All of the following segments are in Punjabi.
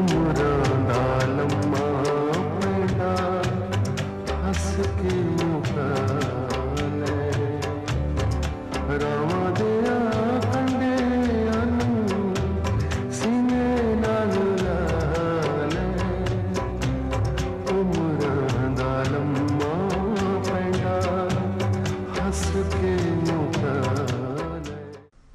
ਉਮਰਾਂ ਲੰਮਾ ਪੈਂਡਾ ਹੱਸ ਕੇ ਮੁਕਾਲੇ ਰਾਵਾਂ ਦੇ ਕੰਡਿਆਂ ਨੂੰ ਸੀਨੇ ਨਾਲ ਲਾ ਲੈ ਲੰਮਾ ਪੈਂਡਾ ਹੱਸ ਕੇ ਮੁਕਾਲੇ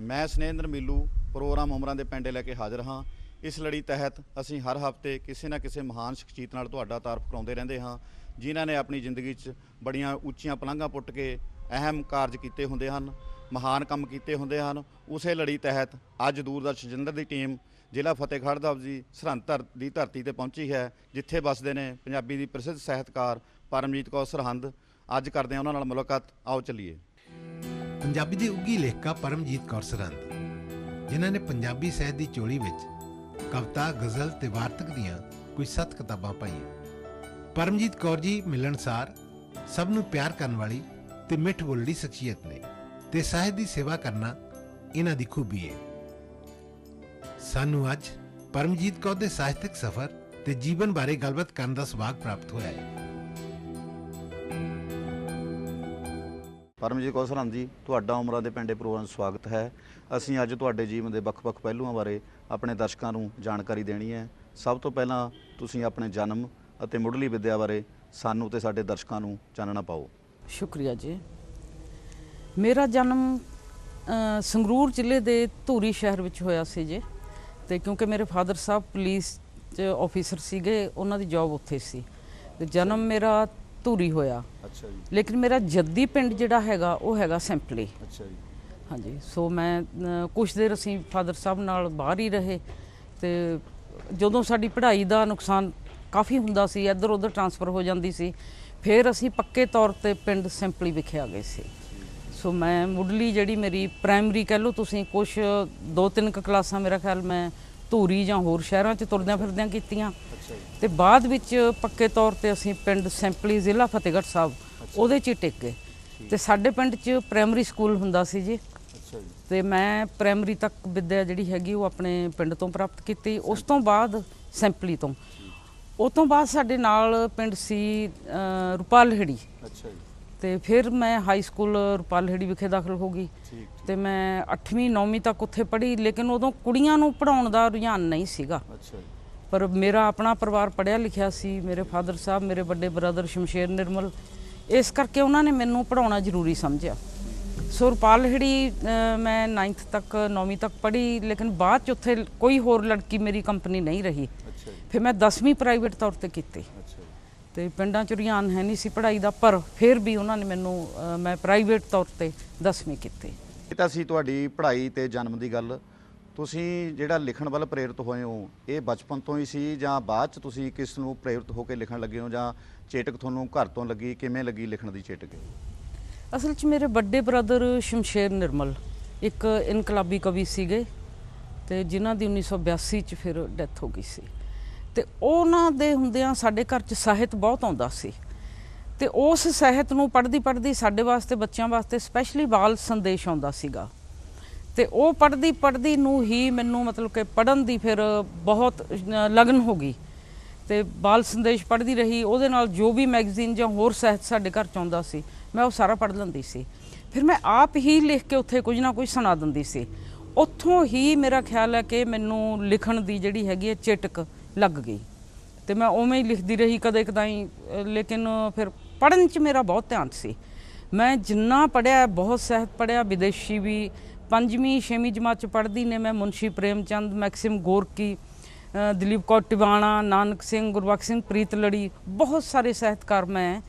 ਮੈਂ ਸਨੇਂਦਰ ਮਿੱਲੂ ਪ੍ਰੋਗਰਾਮ ਉਮਰਾਂ ਦੇ ਪੈਂਡੇ ਲੈ ਕੇ ਹਾਜ਼ਰ ਹਾਂ। ਇਸ ਲੜੀ ਤਹਿਤ ਅਸੀਂ ਹਰ ਹਫ਼ਤੇ ਕਿਸੇ ਨਾ ਕਿਸੇ ਮਹਾਨ ਸ਼ਖਸੀਅਤ ਨਾਲ ਤੁਹਾਡਾ ਤਾਰਫ ਕਰਾਉਂਦੇ ਰਹਿੰਦੇ ਹਾਂ, ਜਿਨ੍ਹਾਂ ਨੇ ਆਪਣੀ ਜ਼ਿੰਦਗੀ 'ਚ ਬੜੀਆਂ ਉੱਚੀਆਂ ਪਲੰਘਾਂ ਪੁੱਟ ਕੇ ਅਹਿਮ ਕਾਰਜ ਕੀਤੇ ਹੁੰਦੇ ਹਨ, ਮਹਾਨ ਕੰਮ ਕੀਤੇ ਹੁੰਦੇ ਹਨ। ਉਸੇ ਲੜੀ ਤਹਿਤ ਅੱਜ ਦੂਰਦਰਸ਼ਨ ਜਲੰਧਰ ਦੀ ਟੀਮ ਜ਼ਿਲ੍ਹਾ ਫਤਿਹਗੜ੍ਹ ਸਾਹਿਬ ਜੀ ਸਰਹੰਦ ਧਰ ਦੀ ਧਰਤੀ ਤੇ ਪਹੁੰਚੀ ਹੈ, ਜਿੱਥੇ ਵੱਸਦੇ ਨੇ ਪੰਜਾਬੀ ਦੀ ਪ੍ਰਸਿੱਧ ਸਾਹਿਤਕਾਰ ਪਰਮਜੀਤ ਕੌਰ ਸਰਹੰਦ। ਅੱਜ ਕਰਦੇ ਹਾਂ ਉਹਨਾਂ ਨਾਲ ਮੁਲਾਕਾਤ। ਆਓ ਚੱਲੀਏ। ਪੰਜਾਬੀ ਦੀ ਉੱਗੀ ਲੇਖਕਾ ਪਰਮਜੀਤ ਕੌਰ ਸਰਹੰਦ, ਜਿਨ੍ਹਾਂ ਨੇ ਪੰਜਾਬੀ ਸਾਹਿਤ ਦੀ ਚੋਲੀ ਵਿੱਚ ਕਵਿਤਾ, ਗਜ਼ਲ ਤੇ ਵਾਰਤਕ ਦੀਆਂ ਕੁਝ ਸੱਤ ਕਿਤਾਬਾਂ ਪਾਈਆਂ। ਪਰਮਜੀਤ ਕੌਰ ਜੀ ਮਿਲਣਸਾਰ ਸਭ ਨੂੰ ਪਿਆਰ ਕਰਨ ਵਾਲੀ ਤੇ ਮਿੱਠ ਬੋਲੜੀ ਸ਼ਖਸੀਅਤ ਨੇ ਤੇ ਸਾਹਿਤ ਦੀ ਸੇਵਾ ਕਰਨਾ ਇਹਨਾਂ ਦੀ ਖੂਬੀ ਹੈ ਸਾਨੂੰ ਅੱਜ ਪਰਮਜੀਤ ਕੌਰ ਦੇ ਸਾਹਿਤਕ ਸਫ਼ਰ ਤੇ ਜੀਵਨ ਬਾਰੇ ਗੱਲਬਾਤ ਕਰਨ ਦਾ ਸੁਭਾਗ ਪ੍ਰਾਪਤ ਹੋਇਆ ਹੈ। ਪਰਮਜੀਤ ਕੌਰ ਸਰਹੰਦ ਜੀ, ਤੁਹਾਡਾ ਉਮਰਾਂ ਦੇ ਪਿੰਡੇ ਪ੍ਰੋਗਰਾਮ ਸਵਾਗਤ ਹੈ। ਅਸੀਂ ਅੱਜ ਤੁਹਾਡੇ ਜੀਵਨ ਦੇ ਵੱਖ-ਵੱਖ ਪਹਿਲੂਆਂ ਬਾਰੇ ਆਪਣੇ ਦਰਸ਼ਕਾਂ ਨੂੰ ਜਾਣਕਾਰੀ ਦੇਣੀ ਹੈ। ਸਭ ਤੋਂ ਪਹਿਲਾਂ ਤੁਸੀਂ ਆਪਣੇ ਜਨਮ ਅਤੇ ਮੁੱਢਲੀ ਵਿੱਦਿਆ ਬਾਰੇ ਸਾਨੂੰ ਤੇ ਸਾਡੇ ਦਰਸ਼ਕਾਂ ਨੂੰ ਚਾਨਣਾ ਪਾਓ। ਸ਼ੁਕਰੀਆ ਜੀ। ਮੇਰਾ ਜਨਮ ਸੰਗਰੂਰ ਜ਼ਿਲ੍ਹੇ ਦੇ ਧੂਰੀ ਸ਼ਹਿਰ ਵਿੱਚ ਹੋਇਆ ਸੀ ਜੀ। ਤੇ ਕਿਉਂਕਿ ਮੇਰੇ ਫਾਦਰ ਸਾਹਿਬ ਪੁਲਿਸ 'ਚ ਆਫੀਸਰ ਸੀਗੇ ਉਹਨਾਂ ਦੀ ਜੌਬ ਉੱਥੇ ਸੀ। ਤੇ ਜਨਮ ਮੇਰਾ ਧੂਰੀ ਹੋਇਆ। ਅੱਛਾ ਜੀ। ਲੇਕਿਨ ਮੇਰਾ ਜੱਦੀ ਪਿੰਡ ਜਿਹੜਾ ਹੈਗਾ ਉਹ ਹੈਗਾ ਸਿੰਪਲੀ। ਅੱਛਾ ਜੀ। ਹਾਂਜੀ। ਸੋ ਮੈਂ ਕੁਛ ਦੇਰ ਅਸੀਂ ਫਾਦਰ ਸਾਹਿਬ ਨਾਲ ਬਾਹਰ ਹੀ ਰਹੇ ਤੇ ਜਦੋਂ ਸਾਡੀ ਪੜ੍ਹਾਈ ਦਾ ਨੁਕਸਾਨ ਕਾਫੀ ਹੁੰਦਾ ਸੀ ਇੱਧਰ ਉੱਧਰ ਟਰਾਂਸਫਰ ਹੋ ਜਾਂਦੀ ਸੀ ਫਿਰ ਅਸੀਂ ਪੱਕੇ ਤੌਰ ਤੇ ਪਿੰਡ ਸਿੰਪਲੀ ਵਿਖੇ ਆ ਗਏ ਸੀ। ਸੋ ਮੈਂ ਮੁੱਢਲੀ ਜਿਹੜੀ ਮੇਰੀ ਪ੍ਰਾਇਮਰੀ ਕਹਿ ਲਓ ਤੁਸੀਂ ਕੁਛ ਦੋ ਤਿੰਨ ਕੁ ਕਲਾਸਾਂ ਮੇਰਾ ਖਿਆਲ ਮੈਂ ਧੂਰੀ ਜਾਂ ਹੋਰ ਸ਼ਹਿਰਾਂ 'ਚ ਤੁਰਦਿਆਂ ਫਿਰਦਿਆਂ ਕੀਤੀਆਂ। ਤੇ ਬਾਅਦ ਵਿੱਚ ਪੱਕੇ ਤੌਰ ਤੇ ਅਸੀਂ ਪਿੰਡ ਸਿੰਪਲੀ ਜ਼ਿਲ੍ਹਾ ਫਤਿਹਗੜ੍ਹ ਸਾਹਿਬ ਉਹਦੇ 'ਚ ਹੀ ਟਿਕ ਗਏ। ਤੇ ਸਾਡੇ ਪਿੰਡ 'ਚ ਪ੍ਰਾਇਮਰੀ ਸਕੂਲ ਹੁੰਦਾ ਸੀ ਜੀ। ਤੇ ਮੈਂ ਪ੍ਰਾਇਮਰੀ ਤੱਕ ਵਿੱਦਿਆ ਜਿਹੜੀ ਹੈਗੀ ਉਹ ਆਪਣੇ ਪਿੰਡ ਤੋਂ ਪ੍ਰਾਪਤ ਕੀਤੀ। ਉਸ ਤੋਂ ਬਾਅਦ ਸਿੰਪਲੀ ਤੋਂ। ਉਹ ਤੋਂ ਬਾਅਦ ਸਾਡੇ ਨਾਲ ਪਿੰਡ ਸੀ ਅੱਛਾ ਜੀ। ਤੇ ਫਿਰ ਮੈਂ ਹਾਈ ਸਕੂਲ ਰੁਪਾਲਹੜੀ ਵਿਖੇ ਦਾਖਲ ਹੋ ਗਈ। ਤੇ ਮੈਂ 8ਵੀਂ 9ਵੀਂ ਤੱਕ ਉੱਥੇ ਪੜ੍ਹੀ ਲੇਕਿਨ ਉਦੋਂ ਕੁੜੀਆਂ ਨੂੰ ਪੜਾਉਣ ਦਾ ਰੁਝਾਨ ਨਹੀਂ ਸੀਗਾ। ਅੱਛਾ ਜੀ। ਪਰ ਮੇਰਾ ਆਪਣਾ ਪਰਿਵਾਰ ਪੜ੍ਹਿਆ ਲਿਖਿਆ ਸੀ ਮੇਰੇ ਫਾਦਰ ਸਾਹਿਬ ਮੇਰੇ ਵੱਡੇ ਬ੍ਰਦਰ ਸ਼ਮਸ਼ੇਰ ਨਿਰਮਲ। ਇਸ ਕਰਕੇ ਉਹਨਾਂ ਨੇ ਮੈਨੂੰ ਪੜਾਉਣਾ ਜ਼ਰੂਰੀ ਸਮਝਿਆ। ਸੋ ਰੁਪਾਲਹੜੀ ਅ, ਮੈਂ 9th ਤੱਕ 9ਵੀਂ ਤੱਕ ਪੜ੍ਹੀ ਲੇਕਿਨ ਬਾਅਦ ਚ ਉੱਥੇ ਕੋਈ ਹੋਰ ਲੜਕੀ ਮੇਰੀ ਕੰਪਨੀ ਨਹੀਂ ਰਹੀ। ਫਿਰ ਮੈਂ 10ਵੀਂ ਪ੍ਰਾਈਵੇਟ ਤੌਰ ਤੇ ਕੀਤੀ। ਤੇ ਪਿੰਡਾਂ ਚ ਰੁਝਾਨ ਹੈ ਨਹੀਂ ਸੀ ਪੜ੍ਹਾਈ ਦਾ ਪਰ ਫਿਰ ਵੀ ਉਹਨਾਂ ਨੇ ਮੈਨੂੰ ਮੈਂ ਪ੍ਰਾਈਵੇਟ ਤੌਰ ਤੇ 10ਵੀਂ ਕੀਤੀ। ਇਹ ਤਾਂ ਸੀ ਤੁਹਾਡੀ ਪੜ੍ਹਾਈ ਤੇ ਜਨਮ ਦੀ ਗੱਲ। ਤੁਸੀਂ ਜਿਹੜਾ ਲਿਖਣ ਵੱਲ ਪ੍ਰੇਰਿਤ ਹੋਏ ਹੋ ਇਹ ਬਚਪਨ ਤੋਂ ਹੀ ਸੀ ਜਾਂ ਬਾਅਦ ਚ ਤੁਸੀਂ ਕਿਸ ਨੂੰ ਪ੍ਰੇਰਿਤ ਹੋ ਕੇ ਲਿਖਣ ਲੱਗੇ ਹੋ ਜਾਂ ਚੇਟਕ ਤੁਹਾਨੂੰ ਘਰ ਤੋਂ ਲੱਗੀ ਕਿਵੇਂ ਲੱਗੀ ਲਿਖਣ ਦੀ ਚੇਟਕ ਅਸਲ 'ਚ ਮੇਰੇ ਵੱਡੇ ਬ੍ਰਦਰ ਸ਼ਮਸ਼ੇਰ ਨਿਰਮਲ, ਇੱਕ ਇਨਕਲਾਬੀ ਕਵੀ ਸੀਗੇ ਤੇ ਜਿਨ੍ਹਾਂ ਦੀ 1982 ਚ ਫਿਰ ਡੈਥ ਹੋ ਗਈ ਸੀ। ਤੇ ਉਹਨਾਂ ਦੇ ਹੁੰਦਿਆਂ ਸਾਡੇ ਘਰ 'ਚ ਸਾਹਿਤ ਬਹੁਤ ਆਉਂਦਾ ਸੀ। ਤੇ ਉਸ ਸਾਹਿਤ ਨੂੰ ਪੜ੍ਹਦੀ ਪੜ੍ਹਦੀ ਸਾਡੇ ਵਾਸਤੇ, ਬੱਚਿਆਂ ਵਾਸਤੇ ਸਪੈਸ਼ਲੀ ਬਾਲ ਸੰਦੇਸ਼ ਆਉਂਦਾ ਸੀਗਾ। ਤੇ ਉਹ ਪੜ੍ਹਦੀ ਪੜ੍ਹਦੀ ਨੂੰ ਹੀ ਮੈਨੂੰ ਮਤਲਬ ਕਿ ਪੜਨ ਦੀ ਫਿਰ ਬਹੁਤ ਲਗਨ ਹੋ ਗਈ। ਤੇ ਬਾਲ ਸੰਦੇਸ਼ ਪੜ੍ਹਦੀ ਰਹੀ, ਉਹਦੇ ਨਾਲ ਜੋ ਵੀ ਮੈਗਜ਼ੀਨ ਜਾਂ ਹੋਰ ਸਾਹਿਤ ਸਾਡੇ ਘਰ ਚ ਆਉਂਦਾ ਸੀ, ਮੈਂ ਉਹ ਸਾਰਾ ਪੜ੍ਹ ਲੈਂਦੀ ਸੀ। ਫਿਰ ਮੈਂ ਆਪ ਹੀ ਲਿਖ ਕੇ ਉੱਥੇ ਕੁਝ ਨਾ ਕੁਝ ਸੁਣਾ ਦਿੰਦੀ ਸੀ। ਉੱਥੋਂ ਹੀ ਮੇਰਾ ਖਿਆਲ ਹੈ ਕਿ ਮੈਨੂੰ ਲਿਖਣ ਦੀ ਜਿਹੜੀ ਹੈਗੀ ਹੈ ਚਿਟਕ ਲੱਗ ਗਈ। ਤੇ ਮੈਂ ਉਵੇਂ ਹੀ ਲਿਖਦੀ ਰਹੀ ਕਦੇ ਕਦਾਈ ਲੇਕਿਨ ਫਿਰ ਪੜਨ ਚ ਮੇਰਾ ਬਹੁਤ ਧਿਆਨ ਸੀ। ਮੈਂ ਜਿੰਨਾ ਪੜਿਆ ਬਹੁਤ ਸਾਹਿਤ ਪੜਿਆ ਵਿਦੇਸ਼ੀ ਵੀ, ਪੰਜਵੀਂ, ਛੇਵੀਂ ਜਮਾਤ ਚ ਪੜ੍ਹਦੀ ਨੇ ਮੈਂ ਮੁਨਸ਼ੀ ਪ੍ਰੇਮ ਚੰਦ ਮੈਕਸਿਮ ਗੋਰਕੀ ਅ, ਦਲੀਪ ਕੌਰ ਟਿਵਾਣਾ ਨਾਨਕ ਸਿੰਘ ਗੁਰਬਖਸ਼ ਸਿੰਘ ਪ੍ਰੀਤ ਲੜੀ ਬਹੁਤ ਸਾਰੇ ਸਾਹਿਤਕਾਰ ਮੈਂ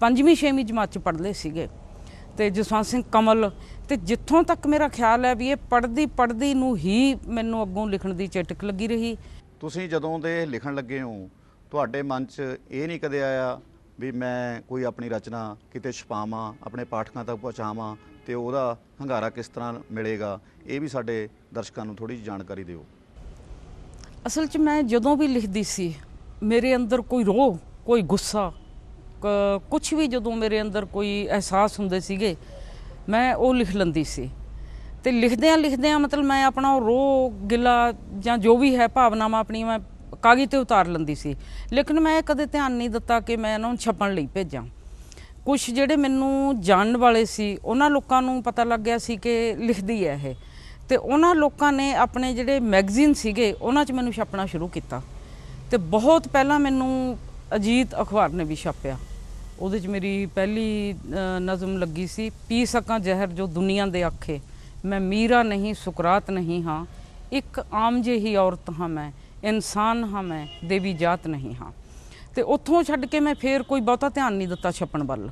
ਪੰਜਵੀਂ ਛੇਵੀਂ ਜਮਾਤ ਚ ਪੜ੍ਹਦੇ ਸੀਗੇ। ਤੇ ਜਸਵੰਤ ਸਿੰਘ ਕਮਲ ਤੇ ਜਿੱਥੋਂ ਤੱਕ ਮੇਰਾ ਖਿਆਲ ਹੈ ਵੀ ਇਹ ਪੜ੍ਹਦੀ ਪੜ੍ਹਦੀ ਨੂੰ ਹੀ ਮੈਨੂੰ ਅੱਗੋਂ ਲਿਖਣ ਦੀ ਚਟਕ ਲੱਗੀ ਰਹੀ। ਤੁਸੀਂ ਜਦੋਂ ਦੇ ਲਿਖਣ ਲੱਗੇ ਹੋ ਤੁਹਾਡੇ ਮਨ 'ਚ ਇਹ ਨਹੀਂ ਕਦੇ ਆਇਆ ਵੀ ਮੈਂ ਕੋਈ ਆਪਣੀ ਰਚਨਾ ਕਿਤੇ ਛਪਾਵਾਂ ਆਪਣੇ ਪਾਠਕਾਂ ਤੱਕ ਪਹੁੰਚਾਵਾਂ ਤੇ ਉਹਦਾ ਹੰਗਾਰਾ ਕਿਸ ਤਰ੍ਹਾਂ ਮਿਲੇਗਾ? ਇਹ ਵੀ ਸਾਡੇ ਦਰਸ਼ਕਾਂ ਨੂੰ ਥੋੜੀ ਜਿਹੀ ਜਾਣਕਾਰੀ ਦਿਓ। ਅਸਲ 'ਚ ਮੈਂ ਜਦੋਂ ਵੀ ਲਿਖਦੀ ਸੀ, ਮੇਰੇ ਅੰਦਰ ਕੋਈ ਰੋਹ, ਕੋਈ ਗੁੱਸਾ ਕੁਝ ਵੀ ਜਦੋਂ ਮੇਰੇ ਅੰਦਰ ਕੋਈ ਅਹਿਸਾਸ ਹੁੰਦੇ ਸੀਗੇ, ਮੈਂ ਉਹ ਲਿਖ ਲੈਂਦੀ ਸੀ। ਤੇ ਲਿਖਦਿਆਂ ਲਿਖਦਿਆਂ ਮਤਲਬ ਮੈਂ ਆਪਣਾ ਉਹ ਰੋਹ, ਗਿਲਾ ਜਾਂ ਜੋ ਵੀ ਹੈ, ਭਾਵਨਾਵਾਂ ਆਪਣੀਆਂ ਮੈਂ ਕਾਗਜ਼ ਤੇ ਉਤਾਰ ਲੈਂਦੀ ਸੀ। ਲੇਕਿਨ ਮੈਂ ਕਦੇ ਧਿਆਨ ਨਹੀਂ ਦਿੱਤਾ ਕਿ ਮੈਂ ਇਹਨਾਂ ਨੂੰ ਛਪਣ ਲਈ ਭੇਜਾਂ। ਕੁਝ ਜਿਹੜੇ ਮੈਨੂੰ ਜਾਣਨ ਵਾਲੇ ਸੀ, ਉਹਨਾਂ ਲੋਕਾਂ ਨੂੰ ਪਤਾ ਲੱਗ ਗਿਆ ਸੀ ਕਿ ਲਿਖਦੀ ਹੈ ਇਹ। ਤੇ ਉਹਨਾਂ ਲੋਕਾਂ ਨੇ ਆਪਣੇ ਜਿਹੜੇ ਮੈਗਜ਼ੀਨ ਸੀਗੇ, ਉਹਨਾਂ 'ਚ ਮੈਨੂੰ ਛਾਪਣਾ ਸ਼ੁਰੂ ਕੀਤਾ। ਤੇ ਬਹੁਤ ਪਹਿਲਾਂ ਮੈਨੂੰ ਅਜੀਤ ਅਖਬਾਰ ਨੇ ਵੀ ਛਾਪਿਆ। ਉਹਦੇ 'ਚ ਮੇਰੀ ਪਹਿਲੀ ਨਜ਼ਮ ਲੱਗੀ ਸੀ, ਪੀ ਸਕਾਂ ਜ਼ਹਿਰ ਜੋ ਦੁਨੀਆ ਦੇ ਆਖੇ। ਮੈਂ ਮੀਰਾ ਨਹੀਂ, ਸੁਕਰਾਤ ਨਹੀਂ ਹਾਂ। ਇੱਕ ਆਮ ਜਿਹੀ ਔਰਤ ਹਾਂ ਮੈਂ, ਇਨਸਾਨ ਹਾਂ ਮੈਂ, ਦੇਵੀ ਜਾਤ ਨਹੀਂ ਹਾਂ। ਤੇ ਉੱਥੋਂ ਛੱਡ ਕੇ ਮੈਂ ਫੇਰ ਕੋਈ ਬਹੁਤਾ ਧਿਆਨ ਨਹੀਂ ਦਿੱਤਾ ਛਪਣ ਵੱਲ।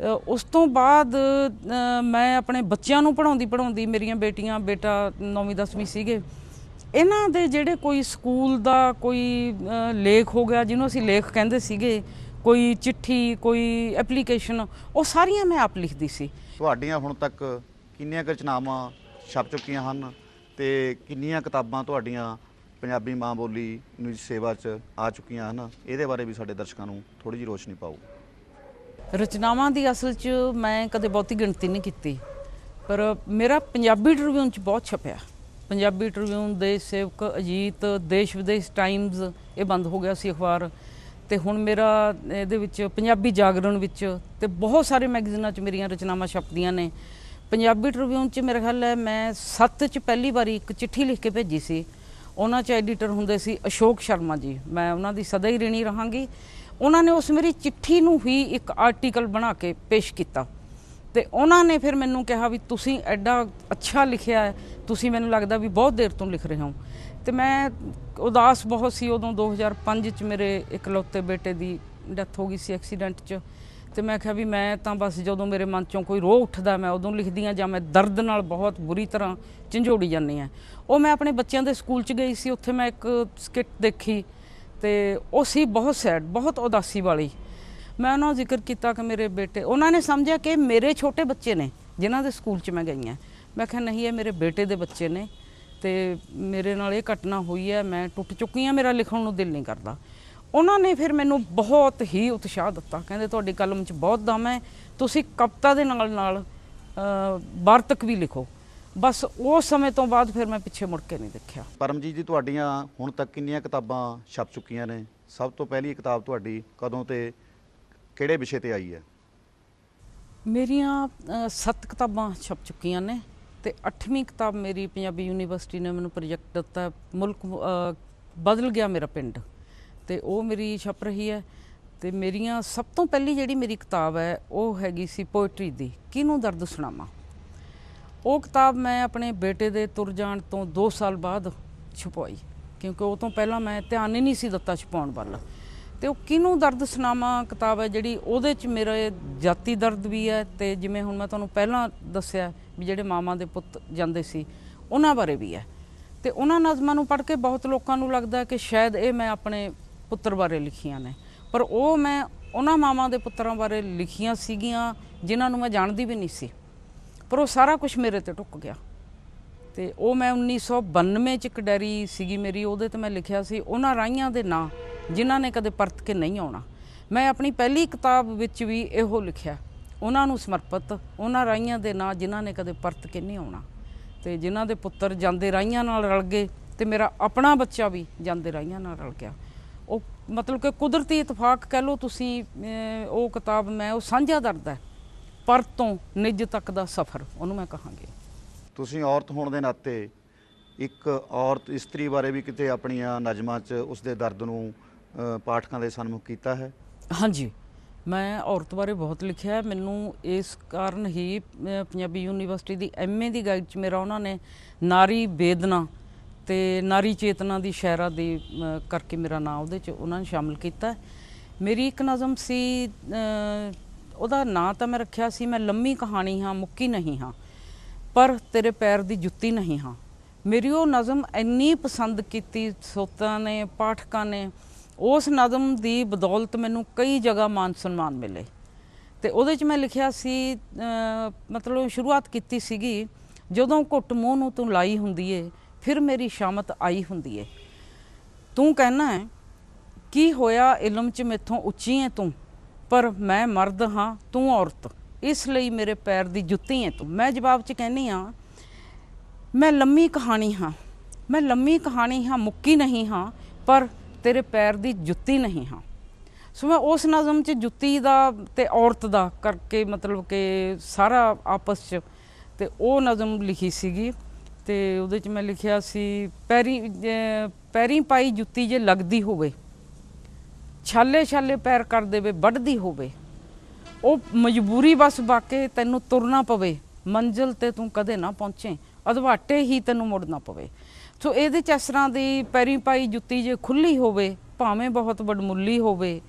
ਉਸ ਤੋਂ ਬਾਅਦ ਮੈਂ ਆਪਣੇ ਬੱਚਿਆਂ ਨੂੰ ਪੜਾਉਂਦੀ ਪੜਾਉਂਦੀ ਮੇਰੀਆਂ ਬੇਟੀਆਂ, ਬੇਟਾ 9ਵੀਂ 10ਵੀਂ ਸੀਗੇ। ਇਹਨਾਂ ਦੇ ਜਿਹੜੇ ਕੋਈ ਸਕੂਲ ਦਾ ਕੋਈ ਲੇਖ ਹੋ ਗਿਆ, ਜਿਹਨੂੰ ਅਸੀਂ ਲੇਖ ਕਹਿੰਦੇ ਸੀਗੇ, ਕੋਈ ਚਿੱਠੀ, ਕੋਈ ਐਪਲੀਕੇਸ਼ਨ, ਉਹ ਸਾਰੀਆਂ ਮੈਂ ਆਪ ਲਿਖਦੀ ਸੀ। ਤੁਹਾਡੀਆਂ ਹੁਣ ਤੱਕ ਕਿੰਨੀਆਂ ਰਚਨਾਵਾਂ ਛਪ ਚੁੱਕੀਆਂ ਹਨ ਤੇ ਕਿੰਨੀਆਂ ਕਿਤਾਬਾਂ ਤੁਹਾਡੀਆਂ ਪੰਜਾਬੀ ਮਾਂ ਬੋਲੀ ਨੂੰ ਸੇਵਾ 'ਚ ਆ ਚੁੱਕੀਆਂ ਹਨ? ਇਹਦੇ ਬਾਰੇ ਵੀ ਸਾਡੇ ਦਰਸ਼ਕਾਂ ਨੂੰ ਥੋੜੀ ਜਿਹੀ ਰੋਸ਼ਨੀ ਪਾਓ। ਰਚਨਾਵਾਂ ਦੀ ਅਸਲ 'ਚ ਮੈਂ ਕਦੇ ਬਹੁਤੀ ਗਿਣਤੀ ਨਹੀਂ ਕੀਤੀ, ਪਰ ਮੇਰਾ ਪੰਜਾਬੀ ਟ੍ਰਿਬਿਊਨ 'ਚ ਬਹੁਤ ਛਪਿਆ। ਪੰਜਾਬੀ ਟ੍ਰਿਬਿਊਨ ਦੇ ਸੇਵਕ ਅਜੀਤ, ਦੇਸ਼ ਵਿਦੇਸ਼ ਟਾਈਮਜ਼, ਇਹ ਬੰਦ ਹੋ ਗਿਆ ਸੀ ਅਖਬਾਰ। ਤੇ ਹੁਣ ਮੇਰਾ ਇਹਦੇ ਵਿੱਚ ਪੰਜਾਬੀ ਜਾਗਰਣ ਵਿੱਚ ਤੇ ਬਹੁਤ ਸਾਰੇ ਮੈਗਜ਼ੀਨਾਂ 'ਚ ਮੇਰੀਆਂ ਰਚਨਾਵਾਂ ਛਪਦੀਆਂ ਨੇ। ਪੰਜਾਬੀ ਟ੍ਰਿਬਿਊਨ 'ਚ ਮੇਰਾ ਖਿਆਲ ਹੈ ਮੈਂ ਸੱਤ 'ਚ ਪਹਿਲੀ ਵਾਰੀ ਇੱਕ ਚਿੱਠੀ ਲਿਖ ਕੇ ਭੇਜੀ ਸੀ। ਉਹਨਾਂ 'ਚ ਐਡੀਟਰ ਹੁੰਦੇ ਸੀ ਅਸ਼ੋਕ ਸ਼ਰਮਾ ਜੀ। ਮੈਂ ਉਹਨਾਂ ਦੀ ਸਦਾ ਹੀ ਰਿਣੀ ਰਹਾਂਗੀ। ਉਹਨਾਂ ਨੇ ਉਸ ਮੇਰੀ ਚਿੱਠੀ ਨੂੰ ਹੀ ਇੱਕ ਆਰਟੀਕਲ ਬਣਾ ਕੇ ਪੇਸ਼ ਕੀਤਾ। ਤੇ ਉਹਨਾਂ ਨੇ ਫਿਰ ਮੈਨੂੰ ਕਿਹਾ ਵੀ ਤੁਸੀਂ ਐਡਾ ਅੱਛਾ ਲਿਖਿਆ ਹੈ, ਤੁਸੀਂ ਮੈਨੂੰ ਲੱਗਦਾ ਵੀ ਬਹੁਤ ਦੇਰ ਤੋਂ ਲਿਖ ਰਹੇ ਹੋ। ਤੇ ਮੈਂ ਉਦਾਸ ਬਹੁਤ ਸੀ ਉਦੋਂ 2005 ਚ ਮੇਰੇ ਇਕਲੌਤੇ ਬੇਟੇ ਦੀ ਡੈਥ ਹੋ ਗਈ ਸੀ ਐਕਸੀਡੈਂਟ 'ਚ। ਤੇ ਮੈਂ ਕਿਹਾ ਵੀ ਮੈਂ ਤਾਂ ਬਸ ਜਦੋਂ ਮੇਰੇ ਮਨ ਚੋਂ ਕੋਈ ਰੋਹ ਉੱਠਦਾ, ਮੈਂ ਉਦੋਂ ਲਿਖਦੀ ਆ ਜਾਂ ਮੈਂ ਦਰਦ ਨਾਲ ਬਹੁਤ ਬੁਰੀ ਤਰ੍ਹਾਂ ਝੰਜੋੜੀ ਜਾਂਦੀ ਆ ਉਹ ਮੈਂ ਆਪਣੇ ਬੱਚਿਆਂ ਦੇ ਸਕੂਲ 'ਚ ਗਈ ਸੀ, ਉੱਥੇ ਮੈਂ ਇੱਕ ਸਕਿੱਟ ਦੇਖੀ ਤੇ ਉਹ ਸੀ ਬਹੁਤ ਸੈਡ, ਬਹੁਤ ਉਦਾਸੀ ਵਾਲੀ। ਮੈਂ ਉਹਨਾਂ ਜ਼ਿਕਰ ਕੀਤਾ ਕਿ ਮੇਰੇ ਬੇਟੇ, ਉਹਨਾਂ ਨੇ ਸਮਝਿਆ ਕਿ ਮੇਰੇ ਛੋਟੇ ਬੱਚੇ ਨੇ ਜਿਨ੍ਹਾਂ ਦੇ ਸਕੂਲ 'ਚ ਮੈਂ ਗਈ ਹਾਂ। ਮੈਂ ਕਿਹਾ ਨਹੀਂ, ਇਹ ਮੇਰੇ ਬੇਟੇ ਦੇ ਬੱਚੇ ਨੇ ਤੇ ਮੇਰੇ ਨਾਲ ਇਹ ਘਟਨਾ ਹੋਈ ਹੈ, ਮੈਂ ਟੁੱਟ ਚੁੱਕੀ ਹਾਂ, ਮੇਰਾ ਲਿਖਣ ਨੂੰ ਦਿਲ ਨਹੀਂ ਕਰਦਾ। ਉਹਨਾਂ ਨੇ ਫਿਰ ਮੈਨੂੰ ਬਹੁਤ ਹੀ ਉਤਸ਼ਾਹ ਦਿੱਤਾ। ਕਹਿੰਦੇ ਤੁਹਾਡੀ ਕਲਮ 'ਚ ਬਹੁਤ ਦਮ ਹੈ। ਤੁਸੀਂ ਕਵਿਤਾ ਦੇ ਨਾਲ ਨਾਲ ਵਾਰਤਕ ਵੀ ਲਿਖੋ। ਬਸ ਉਸ ਸਮੇਂ ਤੋਂ ਬਾਅਦ ਫਿਰ ਮੈਂ ਪਿੱਛੇ ਮੁੜ ਕੇ ਨਹੀਂ ਦੇਖਿਆ। ਪਰਮਜੀਤ ਜੀ ਤੁਹਾਡੀਆਂ ਹੁਣ ਤੱਕ ਕਿੰਨੀਆਂ ਕਿਤਾਬਾਂ ਛਪ ਚੁੱਕੀਆਂ ਨੇ? ਸਭ ਤੋਂ ਪਹਿਲੀ ਕਿਤਾਬ ਤੁਹਾਡੀ ਕਦੋਂ ਤੇ ਕਿਹੜੇ ਵਿਸ਼ੇ ਤੇ ਆਈ ਹੈ? ਮੇਰੀਆਂ ਸੱਤ ਕਿਤਾਬਾਂ ਛਪ ਚੁੱਕੀਆਂ ਨੇ ਤੇ 8ਵੀਂ ਕਿਤਾਬ ਮੇਰੀ ਪੰਜਾਬੀ ਯੂਨੀਵਰਸਿਟੀ ਨੇ ਮੈਨੂੰ ਪ੍ਰੋਜੈਕਟ ਦਿੱਤਾ। ਮੁਲਕ ਬਦਲ ਗਿਆ ਮੇਰਾ ਪਿੰਡ। ਤੇ ਉਹ ਮੇਰੀ ਛਪ ਰਹੀ ਹੈ ਤੇ ਮੇਰੀਆਂ ਸਭ ਤੋਂ ਪਹਿਲੀ ਜਿਹੜੀ ਮੇਰੀ ਕਿਤਾਬ ਹੈ, ਉਹ ਹੈਗੀ ਸੀ ਪੋਇਟਰੀ ਦੀ, ਕਿਹਨੂੰ ਦਰਦ ਸੁਣਾਵਾਂ? ਉਹ ਕਿਤਾਬ ਮੈਂ ਆਪਣੇ ਬੇਟੇ ਦੇ ਤੁਰ ਜਾਣ ਤੋਂ 2 ਸਾਲ ਬਾਅਦ ਛਪਵਾਈ ਕਿਉਂਕਿ ਉਹ ਤੋਂ ਪਹਿਲਾਂ ਮੈਂ ਧਿਆਨ ਹੀ ਨਹੀਂ ਸੀ ਦਿੱਤਾ ਛਪਾਉਣ ਵੱਲ। ਤੇ ਉਹ ਕਿਹਨੂੰ ਦਰਦ ਸੁਣਾਵਾਂ ਕਿਤਾਬ ਹੈ ਜਿਹੜੀ ਉਹਦੇ ਚ ਮੇਰੇ ਜਾਤੀ ਦਰਦ ਵੀ ਹੈ ਤੇ ਜਿਵੇਂ ਹੁਣ ਮੈਂ ਤੁਹਾਨੂੰ ਪਹਿਲਾਂ ਦੱਸਿਆ ਵੀ ਜਿਹੜੇ ਮਾਮਾ ਦੇ ਪੁੱਤ ਜਾਂਦੇ ਸੀ, ਉਹਨਾਂ ਬਾਰੇ ਵੀ ਹੈ। ਤੇ ਉਹਨਾਂ ਨਜ਼ਮਾਂ ਨੂੰ ਪੜ੍ਹ ਕੇ ਬਹੁਤ ਲੋਕਾਂ ਨੂੰ ਲੱਗਦਾ ਕਿ ਸ਼ਾਇਦ ਇਹ ਮੈਂ ਆਪਣੇ ਪੁੱਤਰ ਬਾਰੇ ਲਿਖੀਆਂ ਨੇ। ਪਰ ਉਹ ਮੈਂ ਉਹਨਾਂ ਮਾਵਾਂ ਦੇ ਪੁੱਤਰਾਂ ਬਾਰੇ ਲਿਖੀਆਂ ਸੀਗੀਆਂ, ਜਿਨ੍ਹਾਂ ਨੂੰ ਮੈਂ ਜਾਣਦੀ ਵੀ ਨਹੀਂ ਸੀ। ਪਰ ਉਹ ਸਾਰਾ ਕੁਝ ਮੇਰੇ ਤੇ ਟੁੱਕ ਗਿਆ। ਤੇ ਉਹ ਮੈਂ 1992 ਚ ਇੱਕ ਡੈਰੀ ਸੀਗੀ ਮੇਰੀ, ਉਹਦੇ ਤੇ ਮੈਂ ਲਿਖਿਆ ਸੀ, ਉਹਨਾਂ ਰਾਈਆਂ ਦੇ ਨਾਂ, ਜਿਨ੍ਹਾਂ ਨੇ ਕਦੇ ਪਰਤ ਕੇ ਨਹੀਂ ਆਉਣਾ। ਮੈਂ ਆਪਣੀ ਪਹਿਲੀ ਕਿਤਾਬ ਵਿੱਚ ਵੀ ਇਹੋ ਲਿਖਿਆ, ਉਹਨਾਂ ਨੂੰ ਸਮਰਪਿਤ, ਉਹਨਾਂ ਰਾਈਆਂ ਦੇ ਨਾਂ, ਜਿਨ੍ਹਾਂ ਨੇ ਕਦੇ ਪਰਤ ਕੇ ਨਹੀਂ ਆਉਣਾ। ਤੇ ਜਿਨ੍ਹਾਂ ਦੇ ਪੁੱਤਰ ਜਾਂਦੇ ਰਾਈਆਂ ਨਾਲ ਰਲ ਗਏ, ਤੇ ਮੇਰਾ ਆਪਣਾ ਬੱਚਾ ਵੀ ਜਾਂਦੇ ਰਾਈਆਂ ਨਾਲ ਰਲ ਗਿਆ। ਮਤਲਬ ਕਿ ਕੁਦਰਤੀ ਇਤਫਾਕ ਕਹਿ ਲਓ ਤੁਸੀਂ ਉਹ ਕਿਤਾਬ ਮੈਂ ਉਹ ਸਾਂਝਾ ਦਰਦ ਪਰ ਤੋਂ ਨਿਜ ਤੱਕ ਦਾ ਸਫ਼ਰ ਉਹਨੂੰ ਮੈਂ ਕਹਾਂਗੀ। ਤੁਸੀਂ ਔਰਤ ਹੋਣ ਦੇ ਨਾਤੇ ਇੱਕ ਔਰਤ ਇਸਤਰੀ ਬਾਰੇ ਵੀ ਕਿਤੇ ਆਪਣੀਆਂ ਨਜ਼ਮਾਂ 'ਚ ਉਸ ਦੇ ਦਰਦ ਨੂੰ ਪਾਠਕਾਂ ਦੇ ਸਨਮੁਖ ਕੀਤਾ ਹੈ? ਹਾਂਜੀ। ਮੈਂ ਔਰਤ ਬਾਰੇ ਬਹੁਤ ਲਿਖਿਆ। ਮੈਨੂੰ ਇਸ ਕਾਰਨ ਹੀ ਪੰਜਾਬੀ ਯੂਨੀਵਰਸਿਟੀ ਦੀ ਐਮਏ ਦੀ ਗਾਈਡ ਚ ਮੇਰਾ ਉਹਨਾਂ ਨੇ ਨਾਰੀ ਵੇਦਨਾ ਤੇ ਨਾਰੀ ਚੇਤਨਾ ਦੀ ਸ਼ਾਇਰਾ ਦੀ ਕਰਕੇ ਮੇਰਾ ਨਾਮ ਉਹਦੇ ਚ ਉਹਨਾਂ ਨੇ ਸ਼ਾਮਲ ਕੀਤਾ। ਮੇਰੀ ਇੱਕ ਨਜ਼ਮ ਸੀ ਉਹਦਾ ਨਾਂ ਤਾਂ ਮੈਂ ਰੱਖਿਆ ਸੀ, ਮੈਂ ਲੰਮੀ ਕਹਾਣੀ ਹਾਂ, ਮੁੱਕੀ ਨਹੀਂ ਹਾਂ, ਪਰ ਤੇਰੇ ਪੈਰ ਦੀ ਜੁੱਤੀ ਨਹੀਂ ਹਾਂ। ਮੇਰੀ ਉਹ ਨਜ਼ਮ ਇੰਨੀ ਪਸੰਦ ਕੀਤੀ ਸੋਤਾਂ ਨੇ, ਪਾਠਕਾਂ ਨੇ, ਉਸ ਨਜ਼ਮ ਦੀ ਬਦੌਲਤ ਮੈਨੂੰ ਕਈ ਜਗ੍ਹਾ ਮਾਨ ਸਨਮਾਨ ਮਿਲੇ। ਤੇ ਉਹਦੇ ਚ ਮੈਂ ਲਿਖਿਆ ਸੀ ਮਤਲਬ ਸ਼ੁਰੂਆਤ ਕੀਤੀ ਸੀਗੀ, ਜਦੋਂ ਘੁੱਟ ਮੂੰਹ ਨੂੰ ਤੂੰ ਲਾਈ ਹੁੰਦੀ ਏ ਫਿਰ ਮੇਰੀ ਸ਼ਾਮਤ ਆਈ ਹੁੰਦੀ ਏ। ਤੂੰ ਕਹਿਣਾ ਹੈ, ਕੀ ਹੋਇਆ ਇਲਮ ਚ ਮੈਥੋਂ ਉੱਚੀ ਹੈ ਤੂੰ? ਪਰ ਮੈਂ ਮਰਦ ਹਾਂ, ਤੂੰ ਔਰਤ। ਇਸ ਲਈ ਮੇਰੇ ਪੈਰ ਦੀ ਜੁੱਤੀ ਹੈ ਤੂੰ। ਮੈਂ ਜਵਾਬ ਚ ਕਹਿੰਨੀ ਆ ਮੈਂ ਲੰਮੀ ਕਹਾਣੀ ਹਾਂ। ਮੈਂ ਲੰਮੀ ਕਹਾਣੀ ਹਾਂ, ਮੁੱਕੀ ਨਹੀਂ ਹਾਂ, ਪਰ ਤੇਰੇ ਪੈਰ ਦੀ ਜੁੱਤੀ ਨਹੀਂ ਹਾਂ। ਸੋ ਮੈਂ ਉਸ ਨਜ਼ਮ 'ਚ ਜੁੱਤੀ ਦਾ ਤੇ ਔਰਤ ਦਾ ਕਰਕੇ ਮਤਲਬ ਕਿ ਸਾਰਾ ਆਪਸ 'ਚ ਤੇ ਉਹ ਨਜ਼ਮ ਲਿਖੀ ਸੀਗੀ। ਤੇ ਉਹਦੇ 'ਚ ਮੈਂ ਲਿਖਿਆ ਸੀ, ਪੈਰੀ ਪੈਰੀ ਪਾਈ ਜੁੱਤੀ ਜੇ ਲੱਗਦੀ ਹੋਵੇ, ਛਾਲੇ ਛਾਲੇ ਪੈਰ ਕਰ ਦੇਵੇ, ਵੱਢਦੀ ਹੋਵੇ, ਉਹ ਮਜਬੂਰੀ ਬਸ ਬਾਕੇ ਤੈਨੂੰ ਤੁਰਨਾ ਪਵੇ, ਮੰਜ਼ਿਲ ਤੇ ਤੂੰ ਕਦੇ ਨਾ ਪਹੁੰਚੇ ਅਧਵਾਟੇ ਹੀ ਤੈਨੂੰ ਮੁੜਨਾ ਪਵੇ। ਸੋ ਇਹਦੇ ਚ ਇਸ ਤਰ੍ਹਾਂ ਦੀ ਪੈਰੀ ਪਾਈ ਜੁੱਤੀ ਜੇ ਖੁੱਲੀ ਹੋਵੇ, ਭਾਵੇਂ ਬਹੁਤ ਵਡਮੁੱਲੀ ਹੋਵੇ,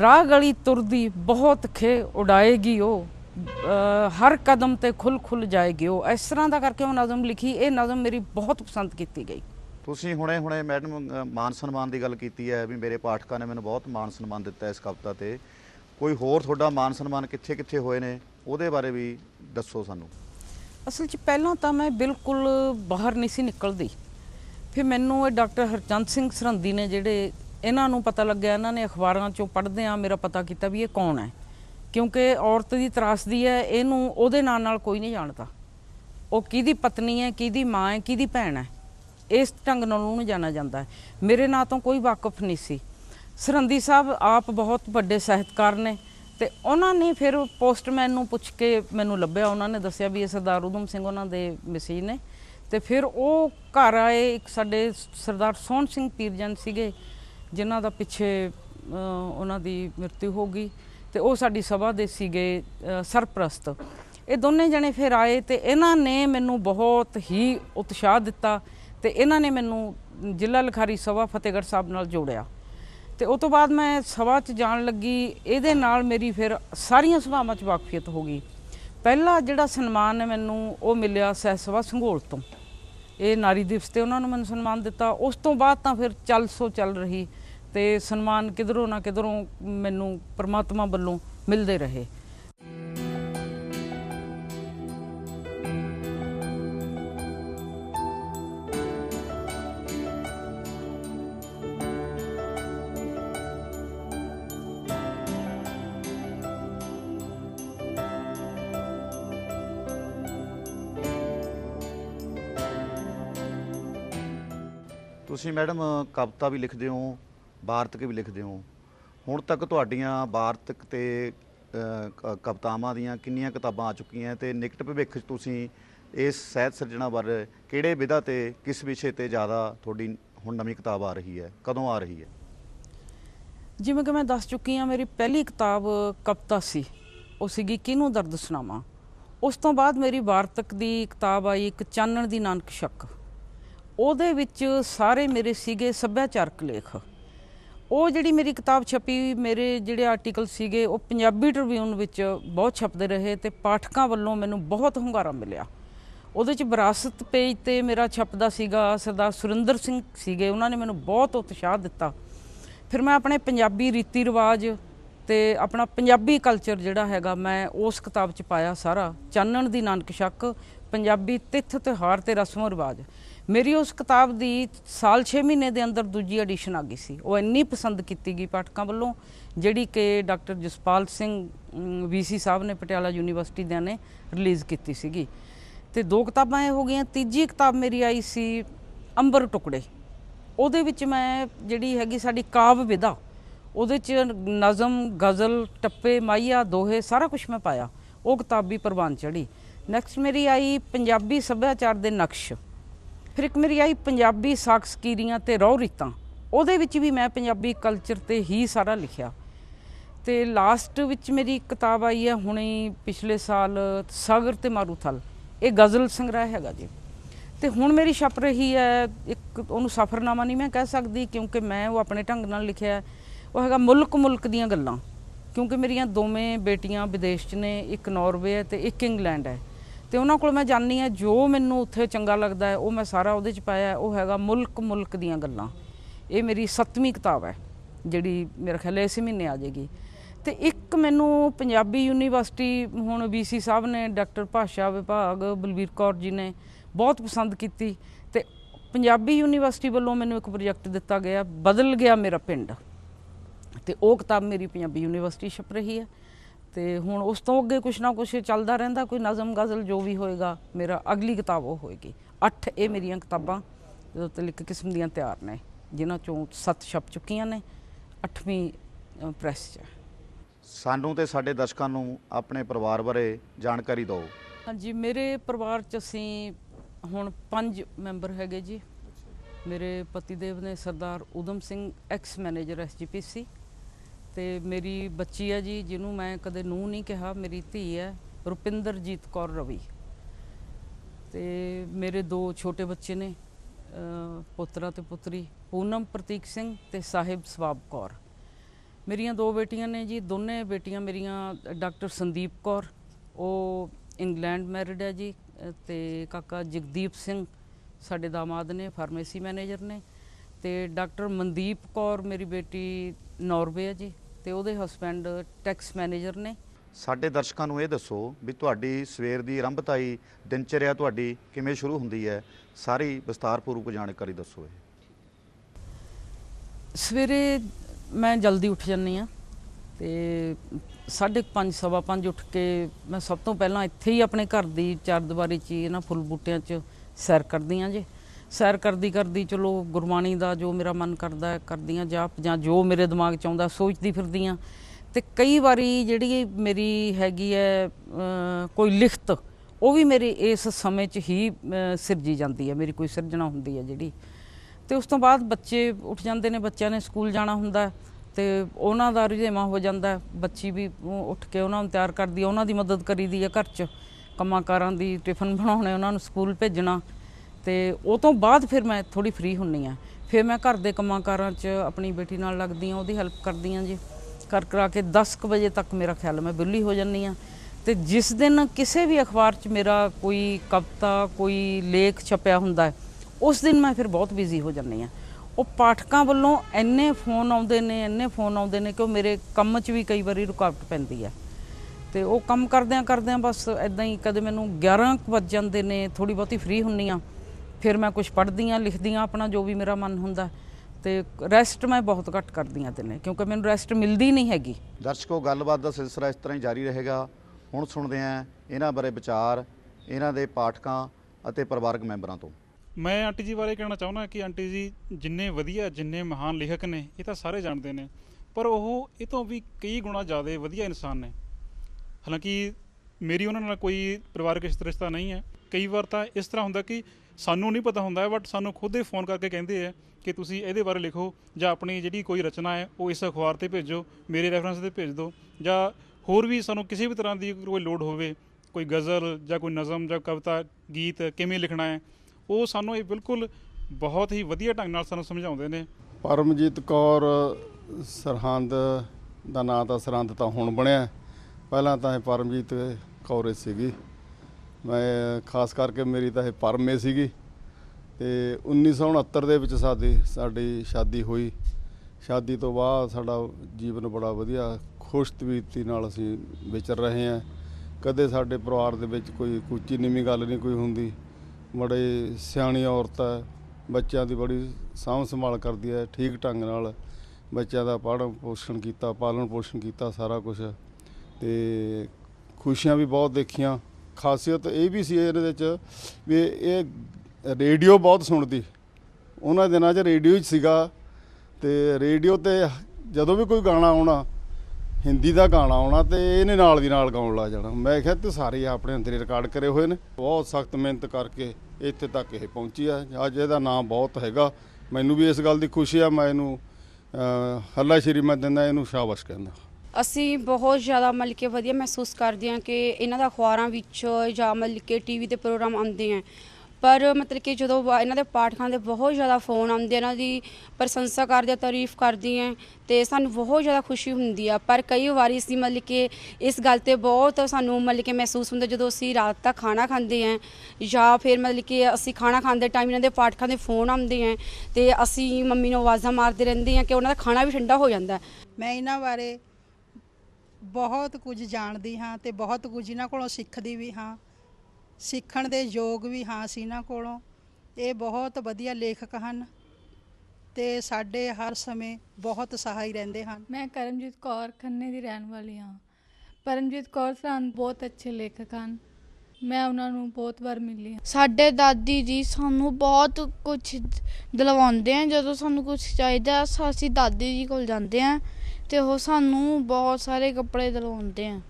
ਰਾਹ ਗਲੀ ਤੁਰਦੀ ਬਹੁਤ ਖੇ ਉਡਾਏਗੀ ਉਹ ਹਰ ਕਦਮ ਤੇ ਖੁੱਲ ਖੁੱਲ ਜਾਏਗੀ। ਉਹ ਇਸ ਤਰ੍ਹਾਂ ਦਾ ਕਰਕੇ ਉਹ ਨਜ਼ਮ ਲਿਖੀ ਇਹ ਨਜ਼ਮ ਮੇਰੀ ਬਹੁਤ ਪਸੰਦ ਕੀਤੀ ਗਈ। ਤੁਸੀਂ ਹੁਣੇ ਹੁਣੇ ਮੈਡਮ ਮਾਨ ਸਨਮਾਨ ਦੀ ਗੱਲ ਕੀਤੀ ਹੈ ਵੀ ਮੇਰੇ ਪਾਠਕਾਂ ਨੇ ਮੈਨੂੰ ਬਹੁਤ ਮਾਨ ਸਨਮਾਨ ਦਿੱਤਾ ਇਸ ਕਵਿਤਾ ਤੇ। ਕੋਈ ਹੋਰ ਤੁਹਾਡਾ ਮਾਨ ਸਨਮਾਨ ਕਿੱਥੇ ਕਿੱਥੇ ਹੋਏ ਨੇ ਉਹਦੇ ਬਾਰੇ ਵੀ ਦੱਸੋ ਸਾਨੂੰ। ਅਸਲ 'ਚ ਪਹਿਲਾਂ ਤਾਂ ਮੈਂ ਬਿਲਕੁਲ ਬਾਹਰ ਨਹੀਂ ਸੀ ਨਿਕਲਦੀ। ਫਿਰ ਮੈਨੂੰ ਇਹ ਡਾਕਟਰ ਹਰਚੰਦ ਸਿੰਘ ਸਰਹੰਦੀ ਨੇ ਜਿਹੜੇ ਇਹਨਾਂ ਨੂੰ ਪਤਾ ਲੱਗਿਆ ਇਹਨਾਂ ਨੇ ਅਖਬਾਰਾਂ 'ਚੋਂ ਪੜ੍ਹਦੇ ਆ ਮੇਰਾ ਪਤਾ ਕੀਤਾ ਵੀ ਇਹ ਕੌਣ ਹੈ। ਕਿਉਂਕਿ ਔਰਤ ਦੀ ਤਰਾਸਦੀ ਹੈ, ਇਹਨੂੰ ਉਹਦੇ ਨਾਂ ਨਾਲ ਕੋਈ ਨਹੀਂ ਜਾਣਦਾ। ਉਹ ਕਿਹਦੀ ਪਤਨੀ ਹੈ, ਕਿਹਦੀ ਮਾਂ ਹੈ, ਕਿਹਦੀ ਭੈਣ ਹੈ, ਇਸ ਢੰਗ ਨਾਲ ਉਹਨੂੰ ਜਾਣਿਆ ਜਾਂਦਾ ਹੈ। ਮੇਰੇ ਨਾਂ ਤੋਂ ਕੋਈ ਵਾਕਫ ਨਹੀਂ ਸੀ। ਸਰਹੰਦੀ ਸਾਹਿਬ ਆਪ ਬਹੁਤ ਵੱਡੇ ਸਾਹਿਤਕਾਰ ਨੇ ਤੇ ਉਹਨਾਂ ਨੇ ਫਿਰ ਪੋਸਟਮੈਨ ਨੂੰ ਪੁੱਛ ਕੇ ਮੈਨੂੰ ਲੱਭਿਆ। ਉਹਨਾਂ ਨੇ ਦੱਸਿਆ ਵੀ ਇਹ ਸਰਦਾਰ ਉਦਮ ਸਿੰਘ ਉਹਨਾਂ ਦੇ ਮਿਸੀ ਨੇ ਤੇ ਫਿਰ ਉਹ ਘਰ ਆਏ। ਇੱਕ ਸਾਡੇ ਸਰਦਾਰ ਸੋਹਣ ਸਿੰਘ ਪੀਰਜਨ ਸੀਗੇ, ਜਿਨ੍ਹਾਂ ਦਾ ਪਿੱਛੇ ਉਹਨਾਂ ਦੀ ਮ੍ਰਿਤੂ ਹੋ ਗਈ। ਤੇ ਉਹ ਸਾਡੀ ਸਭਾ ਦੇ ਸੀਗੇ ਸਰਪ੍ਰਸਤ। ਇਹ ਦੋਨੇ ਜਣੇ ਫਿਰ ਆਏ ਤੇ ਇਹਨਾਂ ਨੇ ਮੈਨੂੰ ਬਹੁਤ ਹੀ ਉਤਸ਼ਾਹ ਦਿੱਤਾ ਤੇ ਇਹਨਾਂ ਨੇ ਮੈਨੂੰ ਜ਼ਿਲ੍ਹਾ ਲਿਖਾਰੀ ਸਭਾ ਫਤਿਹਗੜ੍ਹ ਸਾਹਿਬ ਨਾਲ ਜੋੜਿਆ। ਤੇ ਉਸ ਤੋਂ ਬਾਅਦ ਮੈਂ ਸਭਾ 'ਚ ਜਾਣ ਲੱਗੀ, ਇਹਦੇ ਨਾਲ ਮੇਰੀ ਫਿਰ ਸਾਰੀਆਂ ਸਭਾਵਾਂ 'ਚ ਵਾਕਫੀਅਤ ਹੋ ਗਈ। ਪਹਿਲਾ ਜਿਹੜਾ ਸਨਮਾਨ ਹੈ ਮੈਨੂੰ ਉਹ ਮਿਲਿਆ ਸਹਿ ਸਭਾ ਸੰਘੋਲ ਤੋਂ। ਇਹ ਨਾਰੀ ਦਿਵਸ ਤੇ ਉਹਨਾਂ ਨੂੰ ਮੈਨੂੰ ਸਨਮਾਨ ਦਿੱਤਾ। ਉਸ ਤੋਂ ਬਾਅਦ ਤਾਂ ਫਿਰ ਚੱਲ ਸੋ ਚੱਲ ਰਹੀ। ਤੇ ਸਨਮਾਨ ਕਿਧਰੋਂ ਨਾ ਕਿਧਰੋਂ ਮੈਨੂੰ ਪ੍ਰਮਾਤਮਾ ਵੱਲੋਂ ਮਿਲਦੇ ਰਹੇ। ਤੁਸੀਂ ਮੈਡਮ ਕਵਿਤਾ ਵੀ ਲਿਖਦੇ ਹੋ। ਵਾਰਤਕ ਵੀ ਲਿਖਦੇ ਹੋ। ਹੁਣ ਤੱਕ ਤੁਹਾਡੀਆਂ ਵਾਰਤਕ ਤੇ ਅ, ਕਵਿਤਾਵਾਂ ਦੀਆਂ ਕਿੰਨੀਆਂ ਕਿਤਾਬਾਂ ਆ ਚੁੱਕੀਆਂ ਤੇ ਨਿਕਟ ਭਵਿੱਖ 'ਚ ਤੁਸੀਂ ਇਸ ਸਾਹਿਤ ਸਿਰਜਣਾ ਬਾਰੇ ਕਿਹੜੇ ਵਿਧਾ ਤੇ ਕਿਸ ਵਿਸ਼ੇ ਤੇ ਜ਼ਿਆਦਾ ਤੁਹਾਡੀ ਹੁਣ ਨਵੀਂ ਕਿਤਾਬ ਆ ਰਹੀ ਹੈ? ਕਦੋਂ ਆ ਰਹੀ ਹੈ? ਜਿਵੇਂ ਕਿ ਮੈਂ ਦੱਸ ਚੁੱਕੀ ਹਾਂ ਮੇਰੀ ਪਹਿਲੀ ਕਿਤਾਬ ਕਵਿਤਾ ਸੀ। ਉਹ ਸੀਗੀ ਕਿਹਨੂੰ ਦਰਦ ਸੁਣਾਵਾਂ? ਉਸ ਤੋਂ ਬਾਅਦ ਮੇਰੀ ਵਾਰਤਕ ਦੀ ਕਿਤਾਬ ਆਈ ਇੱਕ ਚਾਨਣ ਦੀ ਨਾਨਕ ਸ਼ੱਕ। ਉਹਦੇ ਵਿੱਚ ਸਾਰੇ ਮੇਰੇ ਸੀਗੇ ਸੱਭਿਆਚਾਰਕ ਲੇਖ। ਉਹ ਜਿਹੜੀ ਮੇਰੀ ਕਿਤਾਬ ਛਪੀ ਮੇਰੇ ਜਿਹੜੇ ਆਰਟੀਕਲ ਸੀਗੇ, ਉਹ ਪੰਜਾਬੀ ਟ੍ਰਿਬਿਊਨ ਵਿੱਚ ਬਹੁਤ ਛਪਦੇ ਰਹੇ ਤੇ ਪਾਠਕਾਂ ਵੱਲੋਂ ਮੈਨੂੰ ਬਹੁਤ ਹੁੰਗਾਰਾ ਮਿਲਿਆ। ਉਹਦੇ ਚ ਵਿਰਾਸਤ ਪੇਜ ਤੇ ਮੇਰਾ ਛਪਦਾ ਸੀਗਾ, ਸਰਦਾਰ ਸੁਰਿੰਦਰ ਸਿੰਘ ਸੀਗੇ, ਉਹਨਾਂ ਨੇ ਮੈਨੂੰ ਬਹੁਤ ਉਤਸ਼ਾਹ ਦਿੱਤਾ। ਫਿਰ ਮੈਂ ਆਪਣੇ ਪੰਜਾਬੀ ਰੀਤੀ ਰਿਵਾਜ ਤੇ ਆਪਣਾ ਪੰਜਾਬੀ ਕਲਚਰ ਜਿਹੜਾ ਹੈਗਾ, ਮੈਂ ਉਸ ਕਿਤਾਬ ਚ ਪਾਇਆ ਸਾਰਾ। ਚਾਨਣ ਦੀ ਨਾਨਕ ਸ਼ੱਕ ਪੰਜਾਬੀ ਤਿੱਥ ਤਿਉਹਾਰ ਤੇ ਰਸਮੋ ਰਿਵਾਜ। ਮੇਰੀ ਉਸ ਕਿਤਾਬ ਦੀ ਸਾਲ 6 ਮਹੀਨੇ ਦੇ ਅੰਦਰ ਦੂਜੀ ਐਡੀਸ਼ਨ ਆ ਗਈ ਸੀ। ਉਹ ਇੰਨੀ ਪਸੰਦ ਕੀਤੀ ਗਈ ਪਾਠਕਾਂ ਵੱਲੋਂ, ਜਿਹੜੀ ਕਿ ਡਾਕਟਰ ਜਸਪਾਲ ਸਿੰਘ ਵੀਸੀ ਸਾਹਿਬ ਨੇ ਪਟਿਆਲਾ ਯੂਨੀਵਰਸਿਟੀ ਦੇ ਨੇ ਰਿਲੀਜ਼ ਕੀਤੀ ਸੀਗੀ। ਤੇ ਦੋ ਕਿਤਾਬਾਂ ਇਹ ਹੋ ਗਈਆਂ। ਤੀਜੀ ਕਿਤਾਬ ਮੇਰੀ ਆਈ ਸੀ ਅੰਬਰ ਟੁਕੜੇ। ਉਹਦੇ ਵਿੱਚ ਮੈਂ ਜਿਹੜੀ ਹੈਗੀ ਸਾਡੀ ਕਾਵ ਵਿਧਾ, ਉਹਦੇ ਚ ਨਜ਼ਮ, ਗਜ਼ਲ, ਟੱਪੇ ਮਾਈਆ ਦੋਹੇ, ਸਾਰਾ ਕੁਝ ਮੈਂ ਪਾਇਆ। ਉਹ ਕਿਤਾਬ ਵੀ ਪ੍ਰਵਾਨ ਚੜੀ ਨੈਕਸਟ ਮੇਰੀ ਆਈ ਪੰਜਾਬੀ ਸੱਭਿਆਚਾਰ ਦੇ ਨਕਸ਼। ਫਿਰ ਇੱਕ ਮੇਰੀ ਆਈ ਪੰਜਾਬੀ ਸਾਖ ਸਕੀਰੀਆਂ ਤੇ ਰੌ ਰੀਤਾਂ, ਉਹਦੇ ਵਿੱਚ ਵੀ ਮੈਂ ਪੰਜਾਬੀ ਕਲਚਰ ਤੇ ਹੀ ਸਾਰਾ ਲਿਖਿਆ। ਤੇ ਲਾਸਟ ਵਿੱਚ ਮੇਰੀ ਕਿਤਾਬ ਆਈ ਹੈ, ਹੁਣੇ ਪਿਛਲੇ ਸਾਲ ਸਾਗਰ ਤੇ ਮਾਰੂਥਲ, ਇਹ ਗਜ਼ਲ ਸੰਗ੍ਰਹਿ ਹੈਗਾ ਜੀ। ਤੇ ਹੁਣ ਮੇਰੀ ਛਪ ਰਹੀ ਹੈ, ਇੱਕ ਉਹਨੂੰ ਸਫਰਨਾਮਾ ਨਹੀਂ ਮੈਂ ਕਹਿ ਸਕਦੀ ਕਿਉਂਕਿ ਮੈਂ ਉਹ ਆਪਣੇ ਢੰਗ ਨਾਲ ਲਿਖਿਆ ਉਹ ਹੈਗਾ ਮੁਲਕ ਮੁਲਕ ਦੀਆਂ ਗੱਲਾਂ। ਕਿਉਂਕਿ ਮੇਰੀਆਂ ਦੋਵੇਂ ਬੇਟੀਆਂ ਵਿਦੇਸ਼ 'ਚ ਨੇ, ਇੱਕ ਨਾਰਵੇ ਹੈ ਤੇ ਇੱਕ ਇੰਗਲੈਂਡ ਹੈ। ਤੇ ਉਹਨਾਂ ਕੋਲ ਮੈਂ ਜਾਣਨੀ ਆ, ਜੋ ਮੈਨੂੰ ਉੱਥੇ ਚੰਗਾ ਲੱਗਦਾ ਹੈ, ਉਹ ਮੈਂ ਸਾਰਾ ਉਹਦੇ 'ਚ ਪਾਇਆ ਉਹ ਹੈਗਾ ਮੁਲਕ ਮੁਲਕ ਦੀਆਂ ਗੱਲਾਂ। ਇਹ ਮੇਰੀ ਸੱਤਵੀਂ ਕਿਤਾਬ ਹੈ, ਜਿਹੜੀ ਮੇਰੇ ਖਿਆਲ ਇਸ ਮਹੀਨੇ ਆ ਜਾਏਗੀ। ਤੇ ਇੱਕ ਮੈਨੂੰ ਪੰਜਾਬੀ ਯੂਨੀਵਰਸਿਟੀ, ਹੁਣ ਵੀਸੀ ਸਾਹਿਬ ਨੇ, ਡਾਕਟਰ ਭਾਸ਼ਾ ਵਿਭਾਗ, ਬਲਬੀਰ ਕੌਰ ਜੀ ਨੇ ਬਹੁਤ ਪਸੰਦ ਕੀਤੀ ਤੇ ਪੰਜਾਬੀ ਯੂਨੀਵਰਸਿਟੀ ਵੱਲੋਂ ਮੈਨੂੰ ਇੱਕ ਪ੍ਰੋਜੈਕਟ ਦਿੱਤਾ ਗਿਆ, ਬਦਲ ਗਿਆ ਮੇਰਾ ਪਿੰਡ। ਤੇ ਉਹ ਕਿਤਾਬ ਮੇਰੀ ਪੰਜਾਬੀ ਯੂਨੀਵਰਸਿਟੀ ਛਪ ਰਹੀ ਹੈ। ਤੇ ਹੁਣ ਉਸ ਤੋਂ ਅੱਗੇ ਕੁਛ ਨਾ ਕੁਛ ਚੱਲਦਾ ਰਹਿੰਦਾ ਕੋਈ ਨਜ਼ਮ ਗਜ਼ਲ ਜੋ ਵੀ ਹੋਏਗਾ ਮੇਰਾ ਅਗਲੀ ਕਿਤਾਬ ਉਹ ਹੋਏਗੀ। ਅੱਠ ਇਹ ਮੇਰੀਆਂ ਕਿਤਾਬਾਂ ਜੋ ਤੇ ਲਿਖ ਕਿਸਮ ਦੀਆਂ ਤਿਆਰ ਨੇ ਜਿਨ੍ਹਾਂ ਚੋਂ 7 ਛਪ ਚੁੱਕੀਆਂ ਨੇ 8ਵੀਂ ਪ੍ਰੈਸ 'ਚ। ਸਾਨੂੰ ਤੇ ਸਾਡੇ ਦਰਸ਼ਕਾਂ ਨੂੰ ਆਪਣੇ ਪਰਿਵਾਰ ਬਾਰੇ ਜਾਣਕਾਰੀ ਦਿਓ। ਹਾਂਜੀ ਮੇਰੇ ਪਰਿਵਾਰ 'ਚ ਅਸੀਂ ਹੁਣ ਪੰਜ ਮੈਂਬਰ ਹੈਗੇ ਜੀ। ਮੇਰੇ ਪਤੀ ਦੇਵ ਨੇ ਸਰਦਾਰ Udham Singh X manager SGPC ਤੇ ਮੇਰੀ ਬੱਚੀ ਹੈ ਜੀ, ਜਿਹਨੂੰ ਮੈਂ ਕਦੇ ਨੂੰ ਨਹੀਂ ਕਿਹਾ, ਮੇਰੀ ਧੀ ਹੈ ਰੁਪਿੰਦਰਜੀਤ ਕੌਰ ਰਵੀ। ਤੇ ਮੇਰੇ ਦੋ ਛੋਟੇ ਬੱਚੇ ਨੇ, ਅਹ, ਪੁੱਤਰਾ ਤੇ ਪੁੱਤਰੀ, ਪੂਨਮ ਪ੍ਰਤੀਕ ਸਿੰਘ ਤੇ ਸਾਹਿਬ ਸਵਾਬ ਕੌਰ। ਮੇਰੀਆਂ ਦੋ ਬੇਟੀਆਂ ਨੇ ਜੀ, ਦੋਨੇ ਬੇਟੀਆਂ ਮੇਰੀਆਂ ਡਾਕਟਰ ਸੰਦੀਪ ਕੌਰ, ਉਹ ਇੰਗਲੈਂਡ ਮੈਰਿਡ ਹੈ ਜੀ ਅਹ ਤੇ ਕਾਕਾ ਜਗਦੀਪ ਸਿੰਘ ਸਾਡੇ ਦਾਮਾਦ ਨੇ, ਫਾਰਮੇਸੀ ਮੈਨੇਜਰ ਨੇ, ਤੇ ਡਾਕਟਰ ਮਨਦੀਪ ਕੌਰ ਮੇਰੀ ਬੇਟੀ ਨਾਰਵੇ ਹੈ ਜੀ। ਤੇ ਉਹਦੇ ਹਸਬੈਂਡ ਟੈਕਸ ਮੈਨੇਜਰ ਨੇ। ਸਾਡੇ ਦਰਸ਼ਕਾਂ ਨੂੰ ਇਹ ਦੱਸੋ ਵੀ ਤੁਹਾਡੀ ਸਵੇਰ ਦੀ ਆਰੰਭਤਾਈ ਦਿਨਚਰਿਆ ਤੁਹਾਡੀ ਕਿਵੇਂ ਸ਼ੁਰੂ ਹੁੰਦੀ ਹੈ? ਸਾਰੀ ਵਿਸਤਾਰਪੂਰਵਕ ਜਾਣਕਾਰੀ ਦੱਸੋ ਇਹ। ਸਵੇਰੇ ਮੈਂ ਜਲਦੀ ਉੱਠ ਜਾਂਦੀ ਆ ਤੇ ਸਾਢੇ ਕੁ ਪੰਜ ਸਵਾ ਪੰਜ ਉੱਠ ਕੇ ਮੈਂ ਸਭ ਤੋਂ ਪਹਿਲਾਂ ਇੱਥੇ ਹੀ ਆਪਣੇ ਘਰ ਦੀ ਚਾਰ ਦੀਵਾਰੀ 'ਚ ਇਹਨਾਂ ਫੁੱਲ ਬੂਟਿਆਂ 'ਚ ਸੈਰ ਕਰਦੀ ਆ ਜੀ। ਸੈਰ ਕਰਦੀ ਕਰਦੀ ਚਲੋ ਗੁਰਬਾਣੀ ਦਾ ਜੋ ਮੇਰਾ ਮਨ ਕਰਦਾ ਹੈ, ਕਰਦੀ ਹਾਂ ਜਾਪ ਜਾਂ ਜੋ ਮੇਰੇ ਦਿਮਾਗ 'ਚ ਆਉਂਦਾ, ਸੋਚਦੀ ਫਿਰਦੀ ਆ ਤੇ ਕਈ ਵਾਰੀ ਜਿਹੜੀ ਮੇਰੀ ਹੈਗੀ ਹੈ ਕੋਈ ਲਿਖਤ, ਉਹ ਵੀ ਮੇਰੀ ਇਸ ਸਮੇਂ 'ਚ ਹੀ ਸਿਰਜੀ ਜਾਂਦੀ ਹੈ, ਮੇਰੀ ਕੋਈ ਸਿਰਜਣਾ ਹੁੰਦੀ ਹੈ ਜਿਹੜੀ। ਤੇ ਉਸ ਤੋਂ ਬਾਅਦ ਬੱਚੇ ਉੱਠ ਜਾਂਦੇ ਨੇ, ਬੱਚਿਆਂ ਨੇ ਸਕੂਲ ਜਾਣਾ ਹੁੰਦਾ ਹੈ, ਤੇ ਉਹਨਾਂ ਦਾ ਰੁਝੇਵਾਂ ਹੋ ਜਾਂਦਾ ਬੱਚੀ ਵੀ ਉੱਠ ਕੇ ਉਹਨਾਂ ਨੂੰ ਤਿਆਰ ਕਰਦੀ ਹੈ, ਉਹਨਾਂ ਦੀ ਮਦਦ ਕਰੀਦੀ ਹੈ ਘਰ 'ਚ। ਕੰਮਾਂ ਕਾਰਾਂ ਦੀ ਟਿਫਨ ਬਣਾਉਣੇ, ਉਹਨਾਂ ਨੂੰ ਸਕੂਲ ਭੇਜਣਾ। ਤੇ ਉਹ ਤੋਂ ਬਾਅਦ ਫਿਰ ਮੈਂ ਥੋੜੀ ਫ੍ਰੀ ਹੁੰਨੀ ਆ ਫਿਰ ਮੈਂ ਘਰ ਦੇ ਕੰਮਾਂ ਕਾਰਾਂ 'ਚ ਆਪਣੀ ਬੇਟੀ ਨਾਲ ਲੱਗਦੀ ਆ ਉਹਦੀ ਹੈਲਪ ਕਰਦੀ ਆ ਜੀ। ਕਰ ਕਰਾ ਕੇ 10 ਕੁ ਵਜੇ ਤੱਕ ਮੇਰਾ ਖਿਆਲ, ਮੈਂ ਬਿੱਲੀ ਹੋ ਜਾਂਦੀ ਆ ਤੇ ਜਿਸ ਦਿਨ ਕਿਸੇ ਵੀ ਅਖਬਾਰ 'ਚ ਮੇਰਾ ਕੋਈ ਕਵਿਤਾ, ਕੋਈ ਲੇਖ ਛਪਿਆ ਹੁੰਦਾ ਉਸ ਦਿਨ ਮੈਂ ਫਿਰ ਬਹੁਤ ਬਿਜ਼ੀ ਹੋ ਜਾਂਦੀ ਆ ਉਹ ਪਾਠਕਾਂ ਵੱਲੋਂ ਇੰਨੇ ਫੋਨ ਆਉਂਦੇ ਨੇ, ਇੰਨੇ ਫੋਨ ਆਉਂਦੇ ਨੇ ਕਿ ਉਹ ਮੇਰੇ ਕੰਮ 'ਚ ਵੀ ਕਈ ਵਾਰੀ ਰੁਕਾਵਟ ਪੈਂਦੀ ਆ ਤੇ ਉਹ ਕੰਮ ਕਰਦਿਆਂ ਕਰਦਿਆਂ ਬਸ ਇਦਾਂ ਹੀ ਕਦੇ ਮੈਨੂੰ 11 ਕੁ ਵੱਜ ਜਾਂਦੇ ਨੇ ਥੋੜੀ ਬਹੁਤੀ ਫ੍ਰੀ ਹੁੰਨੀ ਆ ਫਿਰ ਮੈਂ ਕੁਝ ਪੜ੍ਹਦੀ ਆ ਲਿਖਦੀ ਆ ਆਪਣਾ ਜੋ ਵੀ ਮੇਰਾ ਮਨ ਹੁੰਦਾ ਤੇ ਰੈਸਟ ਮੈਂ ਬਹੁਤ ਘੱਟ ਕਰਦੀ ਆ ਦਿਨੇ ਕਿਉਂਕਿ ਮੈਨੂੰ ਰੈਸਟ ਮਿਲਦੀ ਨਹੀਂ ਹੈਗੀ। ਦਰਸ਼ਕੋ ਗੱਲਬਾਤ ਦਾ ਸਿਲਸਿਲਾ ਇਸ ਤਰ੍ਹਾਂ ਹੀ ਜਾਰੀ ਰਹੇਗਾ। ਹੁਣ ਸੁਣਦੇ ਹਾਂ ਇਹਨਾਂ ਬਾਰੇ ਵਿਚਾਰ ਇਹਨਾਂ ਦੇ ਪਾਠਕਾਂ ਅਤੇ ਪਰਿਵਾਰਕ ਮੈਂਬਰਾਂ ਤੋਂ। ਮੈਂ ਆਂਟੀ ਜੀ ਬਾਰੇ ਕਹਿਣਾ ਚਾਹੁੰਦਾ ਕਿ ਆਂਟੀ ਜੀ ਜਿੰਨੇ ਵਧੀਆ ਜਿੰਨੇ ਮਹਾਨ ਲੇਖਕ ਨੇ ਇਹ ਤਾਂ ਸਾਰੇ ਜਾਣਦੇ ਨੇ। ਪਰ ਉਹ ਇਹ ਤੋਂ ਵੀ ਕਈ ਗੁਣਾ ਜ਼ਿਆਦਾ ਵਧੀਆ ਇਨਸਾਨ ਨੇ। ਹਾਲਾਂਕਿ ਮੇਰੀ ਉਹਨਾਂ ਨਾਲ ਕੋਈ ਪਰਿਵਾਰਕ ਰਿਸ਼ਤਾ ਨਹੀਂ ਹੈ। ਕਈ ਵਾਰ ਤਾਂ ਇਸ ਤਰ੍ਹਾਂ ਹੁੰਦਾ ਕਿ ਸਾਨੂੰ ਨਹੀਂ ਪਤਾ ਹੁੰਦਾ ਬਟ ਸਾਨੂੰ ਖੁਦ ਹੀ ਫੋਨ ਕਰਕੇ ਕਹਿੰਦੇ ਆ ਕਿ ਤੁਸੀਂ ਇਹਦੇ ਬਾਰੇ ਲਿਖੋ ਜਾਂ ਆਪਣੀ ਜਿਹੜੀ ਕੋਈ ਰਚਨਾ ਹੈ, ਉਹ ਇਸ ਅਖਬਾਰ ਤੇ ਭੇਜੋ, ਮੇਰੇ ਰੈਫਰੈਂਸ ਤੇ ਭੇਜ ਦਿਓ ਜਾਂ ਹੋਰ ਵੀ ਸਾਨੂੰ ਕਿਸੇ ਵੀ ਤਰ੍ਹਾਂ ਦੀ ਕੋਈ ਲੋੜ ਹੋਵੇ, ਕੋਈ ਗਜ਼ਲ ਜਾਂ ਕੋਈ ਨਜ਼ਮ ਜਾਂ ਕਵਿਤਾ, ਗੀਤ ਕਿਵੇਂ ਲਿਖਣਾ ਹੈ, ਉਹ ਸਾਨੂੰ ਇਹ ਬਿਲਕੁਲ ਬਹੁਤ ਹੀ ਵਧੀਆ ਢੰਗ ਨਾਲ ਸਾਨੂੰ ਸਮਝਾਉਂਦੇ ਨੇ। ਪਰਮਜੀਤ ਕੌਰ ਸਰਹੰਦ ਦਾ ਨਾਂ ਤਾਂ ਸਰਹੰਦ ਤਾਂ ਹੁਣ ਬਣਿਆ, ਪਹਿਲਾਂ ਤਾਂ ਇਹ ਪਰਮਜੀਤ ਕੌਰ ਸੀਗੀ। ਮੈਂ ਖਾਸ ਕਰਕੇ ਮੇਰੀ ਤਾਂ ਇਹ ਪਰਮੇ ਸੀਗੀ ਤੇ 1969 ਦੇ ਵਿੱਚ ਸਾਡੀ ਸਾਡੀ ਸ਼ਾਦੀ ਹੋਈ। ਸ਼ਾਦੀ ਤੋਂ ਬਾਅਦ ਸਾਡਾ ਜੀਵਨ ਬੜਾ ਵਧੀਆ, ਖੁਸ਼ ਤਬੀਅਤੀ ਨਾਲ ਅਸੀਂ ਵਿਚਰ ਰਹੇ ਹਾਂ। ਕਦੇ ਸਾਡੇ ਪਰਿਵਾਰ ਦੇ ਵਿੱਚ ਕੋਈ ਕੁਚੀ ਨੀਵੀਂ ਗੱਲ ਨਹੀਂ ਕੋਈ ਹੁੰਦੀ। ਬੜੇ ਸਿਆਣੀ ਔਰਤ ਹੈ, ਬੱਚਿਆਂ ਦੀ ਬੜੀ ਸਾਂਭ ਸੰਭਾਲ ਕਰਦੀ ਹੈ, ਠੀਕ ਢੰਗ ਨਾਲ ਬੱਚਿਆਂ ਦਾ ਪਾਲਣ ਪੋਸ਼ਣ ਕੀਤਾ, ਪਾਲਣ ਪੋਸ਼ਣ ਕੀਤਾ ਸਾਰਾ ਕੁਝ ਤੇ ਖੁਸ਼ੀਆਂ ਵੀ ਬਹੁਤ ਦੇਖੀਆਂ। ਖਾਸੀਅਤ ਇਹ ਵੀ ਸੀ ਇਹਦੇ ਵਿੱਚ ਵੀ ਇਹ ਰੇਡੀਓ ਬਹੁਤ ਸੁਣਦੀ। ਉਹਨਾਂ ਦਿਨਾਂ 'ਚ ਰੇਡੀਓ ਹੀ ਸੀਗਾ ਤੇ ਰੇਡੀਓ ਤੇ ਜਦੋਂ ਵੀ ਕੋਈ ਗਾਣਾ ਆਉਣਾ, ਹਿੰਦੀ ਦਾ ਗਾਣਾ ਆਉਣਾ ਤੇ ਇਹਨੇ ਨਾਲ ਦੀ ਨਾਲ ਗਾਉਣ ਲੱਗ ਜਾਣਾ। ਮੈਂ ਕਿਹਾ ਤੇ ਸਾਰੇ ਆਪਣੇ ਅੰਦਰ ਰਿਕਾਰਡ ਕਰੇ ਹੋਏ ਨੇ। ਬਹੁਤ ਸਖਤ ਮਿਹਨਤ ਕਰਕੇ ਇੱਥੇ ਤੱਕ ਇਹ ਪਹੁੰਚੀ ਆ। ਅੱਜ ਇਹਦਾ ਨਾਮ ਬਹੁਤ ਹੈਗਾ। ਮੈਨੂੰ ਵੀ ਇਸ ਗੱਲ ਦੀ ਖੁਸ਼ੀ ਆ। ਮੈਂ ਇਹਨੂੰ ਹੱਲਾ ਸ਼੍ਰੀ ਮੈਂ ਦਿੰਦਾ, ਇਹਨੂੰ ਸ਼ਾਬਾਸ਼ ਕਹਿੰਦਾ। ਅਸੀਂ ਬਹੁਤ ਜ਼ਿਆਦਾ ਮਤਲਬ ਕਿ ਵਧੀਆ ਮਹਿਸੂਸ ਕਰਦੇ ਹਾਂ ਕਿ ਇਹਨਾਂ ਦਾ ਅਖਬਾਰਾਂ ਵਿੱਚ ਜਾਂ ਮਤਲਬ ਕਿ ਟੀਵੀ ਤੇ ਪ੍ਰੋਗਰਾਮ ਆਉਂਦੇ ਆ। ਪਰ ਮਤਲਬ ਕਿ ਜਦੋਂ ਵਾ- ਇਹਨਾਂ ਦੇ ਪਾਠਕਾਂ ਦੇ ਬਹੁਤ ਜ਼ਿਆਦਾ ਫੋਨ ਆਉਂਦੇ ਇਹਨਾਂ ਦੀ ਪ੍ਰਸ਼ੰਸਾ ਕਰਦੇ ਆ, ਤਾਰੀਫ ਕਰਦੀ ਹੈ ਤੇ ਸਾਨੂੰ ਬਹੁਤ ਜ਼ਿਆਦਾ ਖੁਸ਼ੀ ਹੁੰਦੀ ਆ। ਪਰ ਕਈ ਵਾਰੀ ਅਸੀਂ ਮਤਲਬ ਕਿ ਇਸ ਗੱਲ ਤੇ ਬਹੁਤ ਸਾਨੂੰ ਮਤਲਬ ਕਿ ਮਹਿਸੂਸ ਹੁੰਦਾ ਜਦੋਂ ਅਸੀਂ ਰਾਤ ਦਾ ਖਾਣਾ ਖਾਂਦੇ ਆ ਜਾਂ ਫਿਰ ਮਤਲਬ ਕਿ ਅਸੀਂ ਖਾਣਾ ਖਾਂਦੇ ਟਾਈਮ ਇਹਨਾਂ ਦੇ ਪਾਠਕਾਂ ਦੇ ਫੋਨ ਆਉਂਦੇ ਆ ਤੇ ਅਸੀਂ ਮੰਮੀ ਨੂੰ ਆਵਾਜ਼ਾਂ ਮਾਰਦੇ ਰਹਿੰਦੇ ਆ ਕਿ ਉਹਨਾਂ ਦਾ ਖਾਣਾ ਵੀ ਠੰਡਾ ਹੋ ਜਾਂਦਾ। ਮੈਂ ਇਹਨਾਂ ਬਾਰੇ ਬਹੁਤ ਕੁਝ ਜਾਣਦੀ ਹਾਂ ਤੇ ਬਹੁਤ ਕੁਝ ਇਹਨਾਂ ਕੋਲੋਂ ਸਿੱਖਦੀ ਵੀ ਹਾਂ। ਸਿੱਖਣ ਦੇ ਯੋਗ ਵੀ ਹਾਂ ਅਸੀਂ ਇਹਨਾਂ ਕੋਲੋਂ। ਇਹ ਬਹੁਤ ਵਧੀਆ ਲੇਖਕ ਹਨ ਤੇ ਸਾਡੇ ਹਰ ਸਮੇਂ ਬਹੁਤ ਸਹਾਈ ਰਹਿੰਦੇ ਹਨ। ਮੈਂ ਕਰਮਜੀਤ ਕੌਰ ਖੰਨੇ ਦੀ ਰਹਿਣ ਵਾਲੀ ਹਾਂ। ਪਰਮਜੀਤ ਕੌਰ ਸਰਹੰਦ ਬਹੁਤ ਅੱਛੇ ਲੇਖਕ ਹਨ। ਮੈਂ ਉਹਨਾਂ ਨੂੰ ਬਹੁਤ ਵਾਰ ਮਿਲੀ ਹਾਂ। ਸਾਡੇ ਦਾਦੀ ਜੀ ਸਾਨੂੰ ਬਹੁਤ ਕੁਝ ਦਿਲਵਾਉਂਦੇ ਆ ਜਦੋਂ ਸਾਨੂੰ ਕੁਝ ਚਾਹੀਦਾ ਅਸੀਂ ਦਾਦੀ ਜੀ ਕੋਲ ਜਾਂਦੇ ਆ। ਤੇ ਉਹ ਸਾਨੂੰ ਬਹੁਤ ਸਾਰੇ ਕੱਪੜੇ ਦਿਲਵਾਉਂਦੇ ਆ।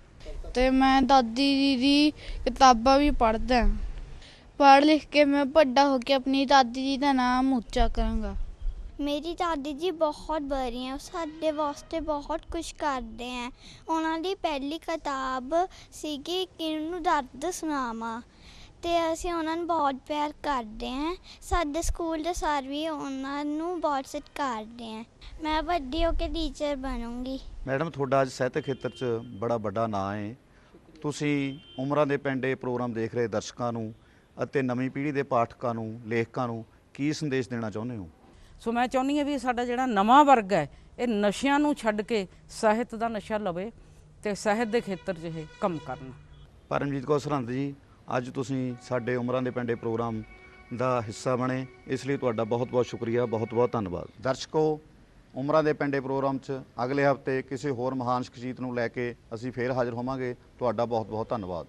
ਤੇ ਮੈਂ ਦਾਦੀ ਜੀ ਦੀ ਕਿਤਾਬਾਂ ਵੀ ਪੜ੍ਹਦਾ ਪੜ੍ਹ ਲਿਖ ਕੇ ਮੈਂ ਵੱਡਾ ਹੋ ਕੇ ਆਪਣੀ ਦਾਦੀ ਜੀ ਦਾ ਨਾਮ ਉੱਚਾ ਕਰਾਂਗਾ। ਮੇਰੀ ਦਾਦੀ ਜੀ ਬਹੁਤ ਬੜੀ ਹੈ ਉਹ ਸਾਡੇ ਵਾਸਤੇ ਬਹੁਤ ਕੁਝ ਕਰਦੇ ਹੈ ਉਹਨਾਂ ਦੀ ਪਹਿਲੀ ਕਿਤਾਬ ਸੀਗੀ ਕਿਹਨੂੰ ਦਰਦ ਸੁਣਾਵਾਂ। ਤੇ ਅਸੀਂ ਉਹਨਾਂ ਨੂੰ ਬਹੁਤ ਪਿਆਰ ਕਰਦੇ ਹਾਂ। ਸਾਡੇ ਸਕੂਲ ਦੇ ਸਰ ਵੀ ਉਹਨਾਂ ਨੂੰ ਬਹੁਤ ਸਤਿਕਾਰਦੇ ਹੈ। ਮੈਂ ਵੱਡੀ ਹੋ ਕੇ ਟੀਚਰ ਬਣੂੰਗੀ। ਮੈਡਮ ਤੁਹਾਡਾ ਅੱਜ ਸਾਹਿਤਕ ਖੇਤਰ 'ਚ ਬੜਾ ਵੱਡਾ ਨਾਂ ਹੈ ਤੁਸੀਂ ਉਮਰਾਂ ਦੇ ਪਿੰਡੇ ਪ੍ਰੋਗਰਾਮ ਦੇਖ ਰਹੇ ਦਰਸ਼ਕਾਂ ਨੂੰ ਅਤੇ ਨਵੀਂ ਪੀੜ੍ਹੀ ਦੇ ਪਾਠਕਾਂ ਨੂੰ ਲੇਖਕਾਂ ਨੂੰ ਕੀ ਸੰਦੇਸ਼ ਦੇਣਾ ਚਾਹੁੰਦੇ ਹੋ? ਸੋ ਮੈਂ ਚਾਹੁੰਦੀ ਹਾਂ ਵੀ ਸਾਡਾ ਜਿਹੜਾ ਨਵਾਂ ਵਰਗ ਹੈ ਇਹ ਨਸ਼ਿਆਂ ਨੂੰ ਛੱਡ ਕੇ ਸਾਹਿਤ ਦਾ ਨਸ਼ਾ ਲਵੇ ਤੇ ਸਾਹਿਤ ਦੇ ਖੇਤਰ 'ਚ ਇਹ ਕੰਮ ਕਰਨ। ਪਰਮਜੀਤ ਕੌਰ ਸਰਹੰਦ ਜੀ ਅੱਜ ਤੁਸੀਂ ਸਾਡੇ ਉਮਰਾਂ ਦੇ ਪਿੰਡੇ ਪ੍ਰੋਗਰਾਮ ਦਾ ਹਿੱਸਾ ਬਣੇ। ਇਸ ਲਈ ਤੁਹਾਡਾ ਬਹੁਤ-ਬਹੁਤ ਸ਼ੁਕਰੀਆ ਬਹੁਤ-ਬਹੁਤ ਧੰਨਵਾਦ। ਦਰਸ਼ਕੋ, ਉਮਰਾਂ ਦੇ ਪਿੰਡੇ ਪ੍ਰੋਗਰਾਮ 'ਚ ਅਗਲੇ ਹਫ਼ਤੇ ਕਿਸੇ ਹੋਰ ਮਹਾਨ ਸ਼ਖਸੀਅਤ ਨੂੰ ਲੈ ਕੇ ਅਸੀਂ ਫੇਰ ਹਾਜ਼ਰ ਹੋਵਾਂਗੇ। ਤੁਹਾਡਾ ਬਹੁਤ-ਬਹੁਤ ਧੰਨਵਾਦ।